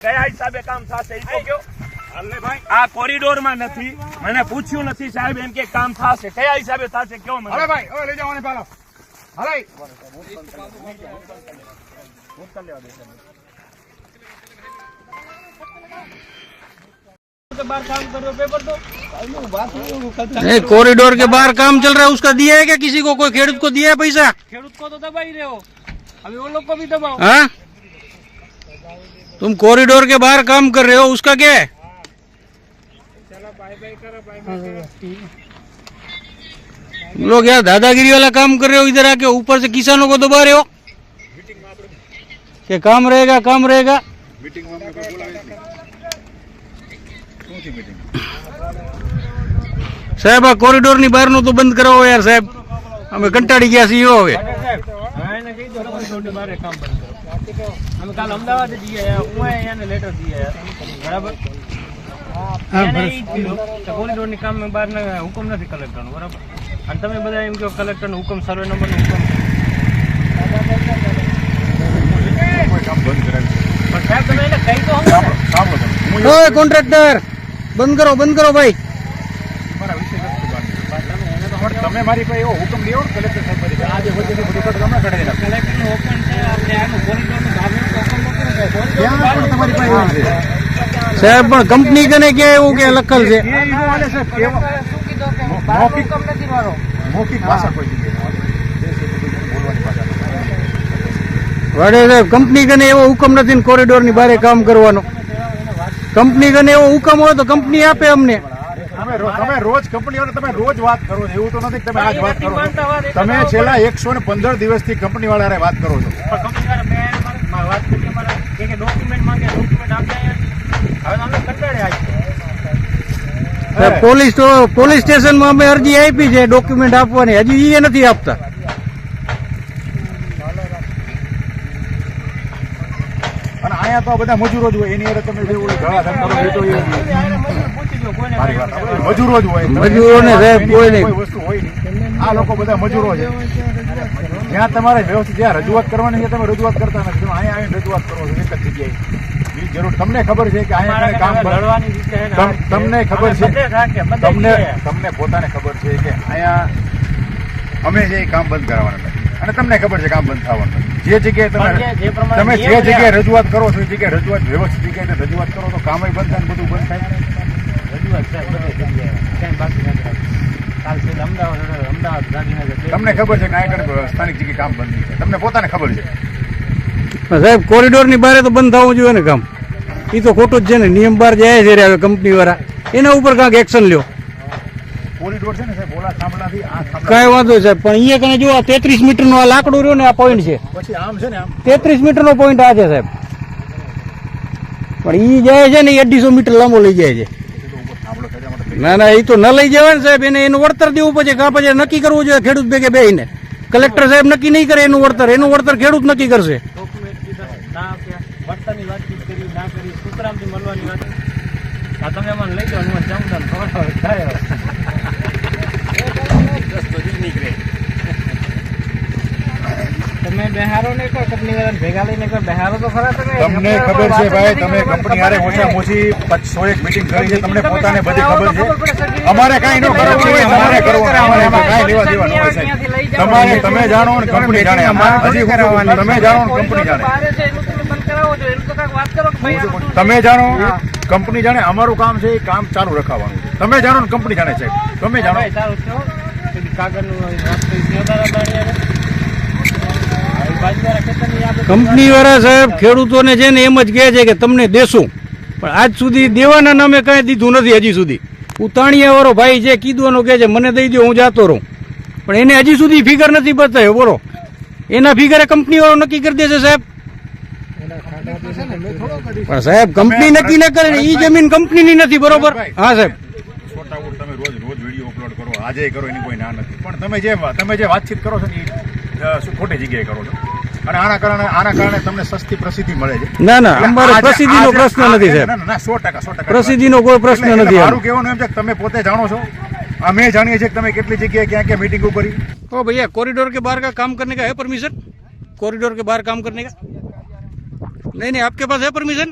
કયા હિસાબે કામ થશે ઈ તો કયો હાલને ભાઈ આ કોરિડોર માં નથી મને પૂછ્યું નથી સાહેબ એમ કે કામ થશે કયા હિસાબે થશે કયો મને હાલે ભાઈ ઓય લઈ જાઓ ને પાલો હાલે नहीं कॉरिडोर के बाहर काम चल रहा है उसका दिया है क्या किसी को कोई खेडूत को दिया है पैसा ખેડૂત કો તો દબાઈ રહ્યો હવે वो लोग को भी दबाओ हाँ तुम कॉरिडोर के बाहर काम कर रहे हो उसका क्या है तुम लोग यार दादागिरी वाला काम कर रहे हो इधर आके ऊपर से किसानों को दबा रहे हो कि काम रहेगा काम रहेगा મીટિંગમાં અમને કોઈ બોલાવે જ નહીં શું છે મીટિંગ સાહેબ આ કોરિડોર ની બહાર નું તો બંધ કરાવો યાર સાહેબ અમે કંટાળી ગયા છીએ હવે અમે કાલ અમદાવાદ જઈએ. આવ્યા હું આયા ને લેટર જઈએ. બરાબર કે કોરિડોરની કામ બહાર હુકમ નથી કલેક્ટર નો બરાબર? અને તમે બધા એમ કહો કલેક્ટર નો હુકમ સર્વે નંબર નો હુકમ. કોન્ટ્રાક્ટર બંધ કરો બંધ કરો ભાઈ. પણ તમે મારી પાસે એવો હુકમ લેવો ને કલેક્ટર સાહેબ પાસે. આજે વચ્ચે બધું તમે કાઢી નાખો કલેક્ટર હુકમ છે આપણે આનું કોરિડોરનું ભાગનું હુકમ નથી ને સાહેબ. કોરિડોર ત્યાં નું પણ તમારી પાસે એવું છે સાહેબ પણ કંપની કને ક્યાં એવું કે લખલ છે? કે મૌખિક- મારો? મૌખિક ભાષા કોઈ વડે સાહેબ કંપની કને એવો હુકમ નથી ને કોરિડોરની બારે કામ કરવાનો. કંપની કને એવો હુકમ હોય તો કંપની આપે અમને. તમે રોજ કંપનીઓને તમે રોજ વાત કરો છો એવું તો નથી તમે આજ વાત કરો છો. તમે છેલ્લા એકસો ને પંદર દિવસથી કંપની વાળા વાત કરો છો. પણ કંપનીવાળા બે મારા વાત કરી અમારા કે કે ડોક્યુમેન્ટ માંગે ડોક્યુમેન્ટ આપ્યા હવે તો અમે કંટાળે આજ સાહેબ, પોલીસ તો પોલીસ સ્ટેશનમાં અમે અરજી આપી છે ડોક્યુમેન્ટ આપવાની. હજી એ નથી આપતા. અને અહીંયા તો આ બધા મજૂરો જ હોય એની અંદર તમે જેવું ઘણા ધંધા મજૂરો જ હોય. મજૂરોને સાહેબ એની કોઈ નહીં. વસ્તુ હોય નહીં. આ લોકો બધા મજૂરો છે. જ્યાં તમારે વ્યવસ્થિત જ્યાં રજૂઆત કરવાની છે તમે રજૂઆત કરતા નથી. તમે અહીંયા આવીને રજૂઆત કરો છો એક જ જગ્યાએ. જરૂર તમને ખબર છે કે અહીંયા કામ લડવાની રીતે છે ને તમ- તમને ખબર છે તમને તમને પોતાને ખબર છે કે અહીંયા અમે જે કામ બંધ કરાવવાના નથી. અને તમને ખબર છે કામ બંધ થવાનું જે જગ્યાએ તમે તમે જે જગ્યાએ રજૂઆત કરો છો એ જગ્યાએ રજૂઆત વ્યવસ્થિત જગ્યાએ રજૂઆત કરો તો કામય બંધ થાય ને બધું બંધ થાય. તમને ખબર છે સ્થાનિક જગ્યાએ કામ બંધ છે તમને પોતાને ખબર છે? સાહેબ કોરિડોરની બારે તો બંધ થવું જોઈએ ને કામ. એ તો ખોટું જ છે ને. નિયમ બહાર જાય છે હવે કંપની વાળા એના ઉપર કાંઈક એક્શન લ્યો. કોરિડોર છે ને સાહેબ ઓલા થાંભલાથી આ કાંઈ વાંધો સાહેબ પણ અહીંયા કને જો આ તેત્રીસ મીટર નો આ લાકડું રહ્યો ને આ પોઈન્ટ છે. પછી આમ છે ને આમ? તેત્રીસ મીટર નો પોઈન્ટ આ છે સાહેબ. પણ એ જાય છે ને એ અઢીસો મીટર લાંબો લઈ જાય છે સીધો ઉપર થાંભલો થયા માટે ના ના એ તો ન લઈ જવાય સાહેબ, એને એનું વળતર દેવું પછી કાં પછી નક્કી કરવું જોઈએ ખેડૂત ભેગે બેહીને. કલેક્ટર સાહેબ નક્કી નહીં કરે એનું વળતર એનું વળતર ખેડૂત નક્કી કરશે. તમે મને લઈ જાઓ હું જાઉં ને ખબર થાય તમે બિહારો ને કહો કંપની વાળાને ભેગા લઈને કહો બિહારો તો ખરા તમે તમને ખબર છે ભાઈ તમે કંપની હારે ઓછા ઓછી સો એક મિટિંગ કરી છે તમને પોતાને બધી ખબર છે? અમારે કાંઈ ન કરવું છે અમારે કરવું. અમારે એમાં લેવા દેવા ન હોય તમારે તમે જાણો ને કંપની જાણે હજી હું તમે જાણો ને કંપની જાણે. છે તમે છો જાણો કંપની જાણે અમારું કામ છે એ કામ ચાલુ રખાવાનું છે. તમે જાણો ને કંપની જાણે સાહેબ તમે જાણો. કાગળનું વાત કરી સ્નેહદારા દાણી આવે. આ બાજુવાળા ખેતરની આ બધી કંપની વાળા સાહેબ ખેડૂતોને છે ને એમ જ કહે છે કે તમને દેશું. પણ આજ સુધી દેવાના નામે કાંઈ દીધું નથી હજી સુધી. ઉતાણીયા વાળો ભાઈ છે, કીધવાનું કહે છે, મને દઈ દો હું જાતો રહું. પણ એને હજી સુધી ફિગર નથી બતાવ્યો, બોલો. એના ફિગરે કંપની વાળો નક્કી કરી દેશે સાહેબ. પણ સાહેબ, કંપની નક્કી ન કરે ઈ જમીન કંપનીની નથી, બરોબર? હા, સાહેબ. તમે કરો, આજે કરો, એની કોઈ ના નથી. પણ તમે જે તમે જે વાતચીત કરો છો ને એ ખોટી જગ્યાએ કરો છો? અને આના કારણે આના કારણે તમને સસ્તી પ્રસિદ્ધિ મળે છે ના ના અમારે આજે- પ્રસિદ્ધિનો આજે- પ્રશ્ન આ- નથી સાહેબ ના, ના, ના, સો ટકા સો ટકા પ્રસિદ્ધિનો કોઈ પ્રશ્ન એટલે- એટલે નથી મારું કહેવાનું એમ છે કે તમે પોતે જાણો છો અમે જાણીએ છીએ કે તમે કેટલી જગ્યાએ ક્યાં ક્યાં મીટિંગો કરી ओ भैया कॉरिडोर के बाहर का काम करने का है परमिशन कॉरिडोर के बाहर काम करने का नहीं नहीं आपके पास है परमिशन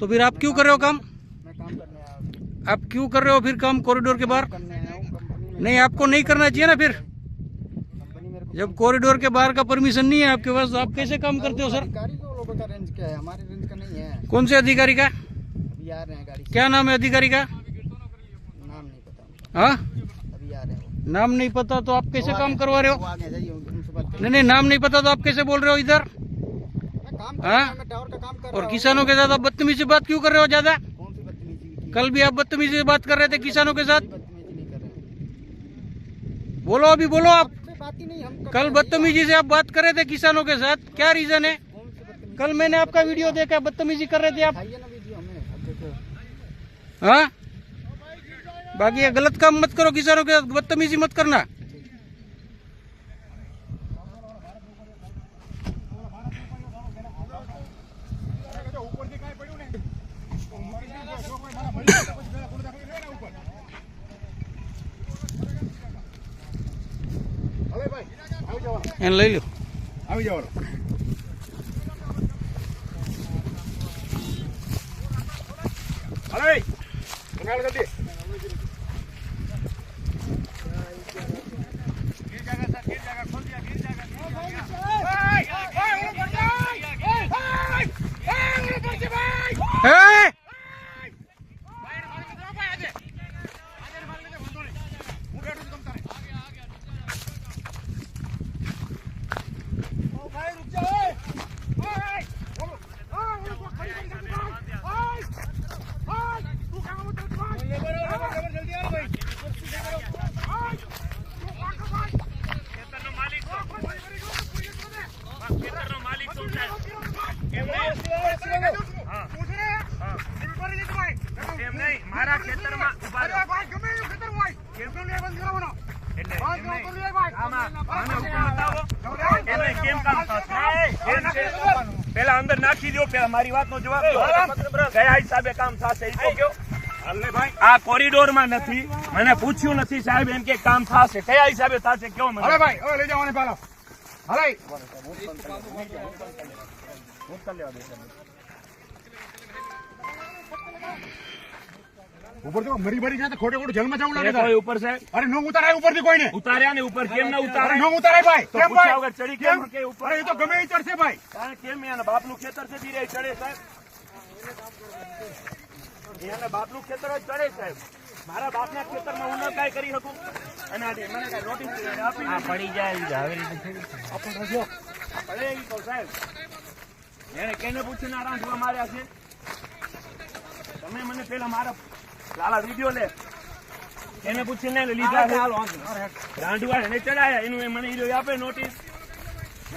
तो फिर आप क्यों कर रहे हो काम मैं काम करने आया हूँ आप क्यों कर रहे हो फिर काम कॉरिडोर के बाहर करने आया हूँ कंपनी में नहीं आपको नहीं करना चाहिए ना फिर कंपनी मेरे को जब कॉरिडोर के बाहर का परमिशन नहीं है आपके पास तो आप कैसे काम करते हो सर लोगों का रेंज क्या है? हमारे रेंज का नहीं है। कौन से अधिकारी का? अभी आ रहे हैं गाड़ी क्या नाम है अधिकारी का? नाम नहीं पता हाँ? अभी आ रहे हैं नाम नहीं पता तो आप कैसे काम करवा रहे हो? नहीं नहीं नाम नहीं पता तो आप कैसे बोल रहे हो इधर? हाँ? और किसानों के साथ आप बदतमीजी बात क्यों कर रहे हो ज़्यादा? कल भी आप बदतमीजी बात कर रहे थे किसानों के साथ? बोलो अभी बोलो आप। आपसे बात ही नहीं हम कर कल रहे हैं। बदतमीजी से आप बात कर रहे थे किसानों के साथ क्या रीजन है कौन सी बदतमीजी कल मैंने आपका वीडियो देखा बदतमीजी कर रहे थे आप खाइए ना वीडियो हमें अब देखो हाँ बाकी ये गलत काम मत करो किसानों के साथ बदतमीजी मत करना એને લઈ લો. આવી જવાનું. અરે કંગાળ કરી દે. હે ખેતરનો માલિક તો. ખેતરનો માલિક તો સાહેબ. એમ નહીં. હા. હા. એમ નહીં. મારા ખેતરમાં ઊભા રહો. એટલે એમ નહીં. આમાં આને હુકમ બતાવો. એને કેમ કામ થશે? એમ છે. પેલા અંદર નાખી દો પેલા મારી વાતનો જવાબ દો. કયા હિસાબે કામ થશે એ તો કયો આ કોરિડોરમાં નથી. મને પૂછ્યું નથી સાહેબ એમ કે કામ થશે. કયા હિસાબે થશે કેવો મને. ભાઈ. લઈ જવાનું પેલા. હલે. ઉપર તો મરી મરી જાય ખોટે ખોટું જેલમાં જવું લાગે કોઈ ઉપર સાહેબ? અરે નો ઉતારાય ઉપરથી કોઈને. ઉતાર્યા ને ઉપર કેમ ના નો ઉતારાય ભાઈ. કેમ ભાઈ? વગર ચડી કેમ કે ઉપર? અરે એ તો ગમે એ ચડશે ભાઈ. કારણ કેમ એના બાપનું ખેતર છે ધીરે ચડે સાહેબ. એના બાપનું ખેતર જ ચડે સાહેબ. મારા બાપના ખેતરમાં હું ન કાંઈ કરી શકું. અને આ મને કાંઈ નોટિસ આપી પડી જાય આવી આપણે જો પડે ઈ તો સાહેબ. એને કેને પૂછીને રાંધવા માર્યા છે. તમે મને પેલા મારા લાલા વીડિયો લે. એને પૂછીને લીધા છે. રાંધવા એને ચડાયા એનું એ મને હીરો આપે નોટિસ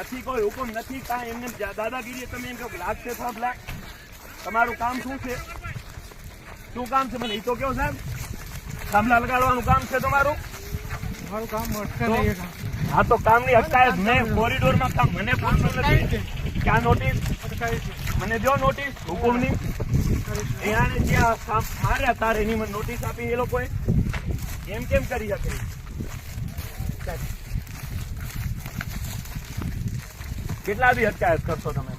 નથી કોઈ હુકમ નથી કાંઈ. એમને દાદાગીરી તમે એમ કહો લાગશે સાંભળા તમારું કામ શું છે? શું કામ છે? મને એ તો કહો સાહેબ. થાંભલા લગાડવાનું કામ છે તમારું? મારું કામ તો? હા તો કામની અટકાયત મેં કોરિડોરમાં કામ મને પૂછવું નથી. ક્યાં નોટિસ મને જો નોટિસ હુકુમની. આપી એ લોકોએ. એમ કેમ કરી શકે? કેટલા બી અટકાયત કરશો તમે?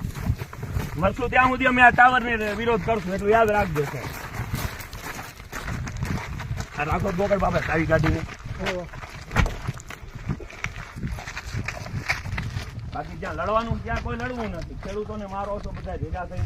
મળશું ત્યાં સુધી અમે આ ટાવરને વિરોધ કરશું, એટલું યાદ રાખજો છે આ રાખો બોકડ બાબા સારી ગાડીને. બાકી જ્યાં લડવાનું, ત્યાં કોઈ લડવું નથી. ખેડૂતોને મારો છો, બધા ભેગા થઈ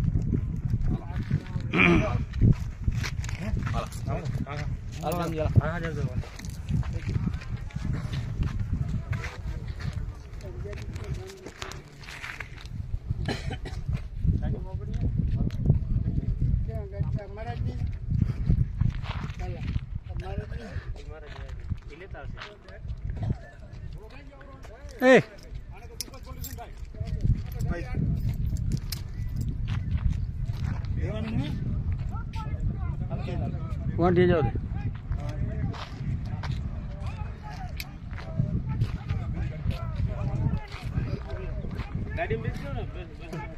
એ એ વાંઢી જાવ દે ગાડીમાં બેસજો ને.